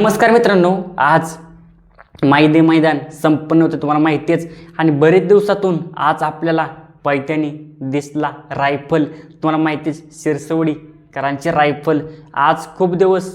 नमस्कार मित्रांनो आज मैदे मैदान संपन्न होतं तुम्हाला माहितीच आणि बरेच दिवसातून आज आपल्याला पैठणी दिसला रायफल. तुम्हाला माहितीच शिरसवडीकरांची रायफल. आज खूप दिवस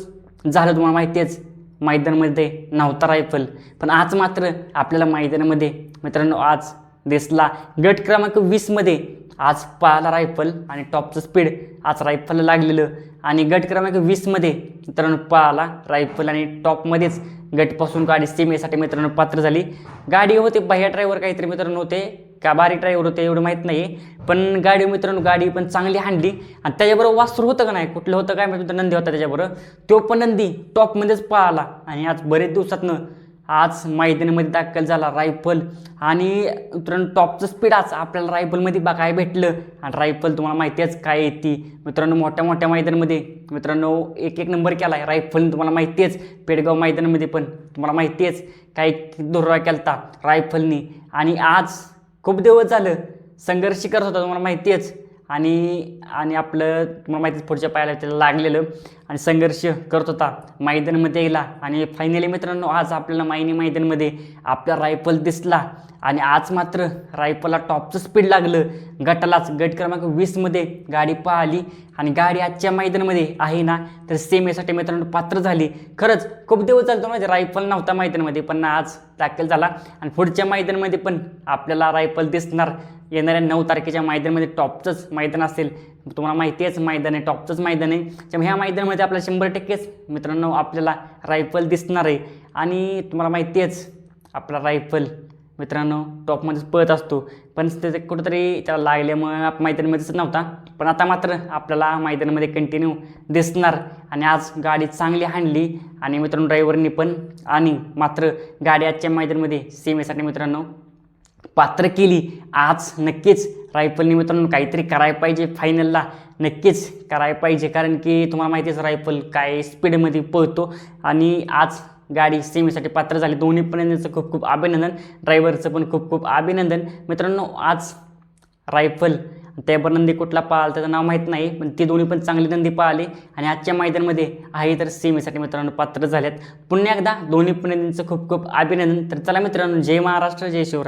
झालं तुम्हाला माहितीच मैदानामध्ये नव्हता रायफल. पण आज मात्र आपल्याला मैदानामध्ये मित्रांनो आज दिसला गट क्रमांक वीसमध्ये आज पळाला रायफल आणि टॉपचं स्पीड आज रायफलला लागलेलं. आणि गट क्रमांक वीसमध्ये मित्रांनो पळाला रायफल आणि टॉपमध्येच गटपासून गाडी सीमेसाठी मित्रांनो पात्र झाली. गाडी होते बाह्या ड्रायव्हर काहीतरी मित्रांनो होते. का बारीक ड्रायव्हर होते एवढं माहीत नाही पण गाडी मित्रांनो गाडी पण चांगली हांडली आणि त्याच्याबरोबर वासरू होतं का नाही कुठलं होतं काय माहिती नंदी होता त्याच्याबरोबर. तो पण नंदी टॉपमध्येच पळाला. आणि आज बरेच दिवसातनं आज मैदानामध्ये दाखल झाला रायफल. आणि मित्रांनो टॉपचं स्पीड आज आपल्याला रायफलमध्ये बघायला भेटलं. आणि रायफल तुम्हाला माहिती आहेच काय येते मित्रांनो मोठ्या मोठ्या मैदानामध्ये मित्रांनो एक एक नंबर केला आहे रायफल तुम्हाला माहिती आहेच पेडगाव मैदानामध्ये पण. तुम्हाला माहिती आहेच काय धुरळा केलता रायफलनी. आणि आज खूप दिवस झालं संघर्ष करत होता तुम्हाला माहिती आहेच. आणि आणि आपलं तुम्हाला माहिती पुढच्या पायाला त्याला लागलेलं. आणि संघर्ष करत होता. मैदानमध्ये यायला. आणि फायनली मित्रांनो आज आपल्याला मायनी मैदानमध्ये आपला रायफल दिसला. आणि आज मात्र रायफलला टॉपचं स्पीड लागलं. गटालाच गट क्रमांक वीसमध्ये गाडी पाहिली. आणि गाडी आजच्या मैदानामध्ये आहे ना तर सेमेसाठी मित्रांनो पात्र झाली. खरंच खूप दिवस चालतो म्हणजे रायफल नव्हता मैदानामध्ये पण आज दाखल झाला. आणि पुढच्या मैदानामध्ये पण आपल्याला रायफल दिसणार. येणाऱ्या नऊ तारखेच्या मैदानामध्ये टॉपचंच मैदान असेल. तुम्हाला माहिती आहेच मैदान आहे टॉपचंच मैदान आहे. त्यामुळे ह्या मैदानामध्ये आपल्याला शंभर टक्केच मित्रांनो आपल्याला रायफल दिसणार आहे. आणि तुम्हाला माहिती आहेच आपला रायफल मित्रांनो टॉपमध्येच पळत असतो. पण त्याचं कुठंतरी त्याला लागल्यामुळे आप मैदानामध्येच नव्हता. पण आता मात्र आपल्याला मैदानामध्ये कंटिन्यू दिसणार. आणि आज गाडी चांगली हाणली. आणि मित्रांनो ड्रायव्हरनी पण आणि मात्र गाडी आजच्या मैदानामध्ये सीमेसाठी मित्रांनो. पात्र केली. आज नक्कीच रायफलने मित्रांनो काहीतरी करायला पाहिजे फायनलला नक्कीच करायला पाहिजे. कारण की तुम्हाला माहितीच रायफल काय स्पीडमध्ये पळतो. आणि आज गाडी सेमीसाठी पात्र झाली. दोन्ही पण खूप खूप अभिनंदन. ड्रायव्हरचं पण खूप खूप अभिनंदन. मित्रांनो आज रायफल त्यावर नंदी कुठला पाळाल त्याचं नाव माहीत नाही पण ती दोन्ही पण चांगली नंदी पाहिली. आणि आजच्या मैदानामध्ये आहे तर सेमीसाठी मित्रांनो पात्र झाल्यात. पुन्हा एकदा दोन्ही पण खूप खूप अभिनंदन. तर चला मित्रांनो जय महाराष्ट्र जय शिवराय.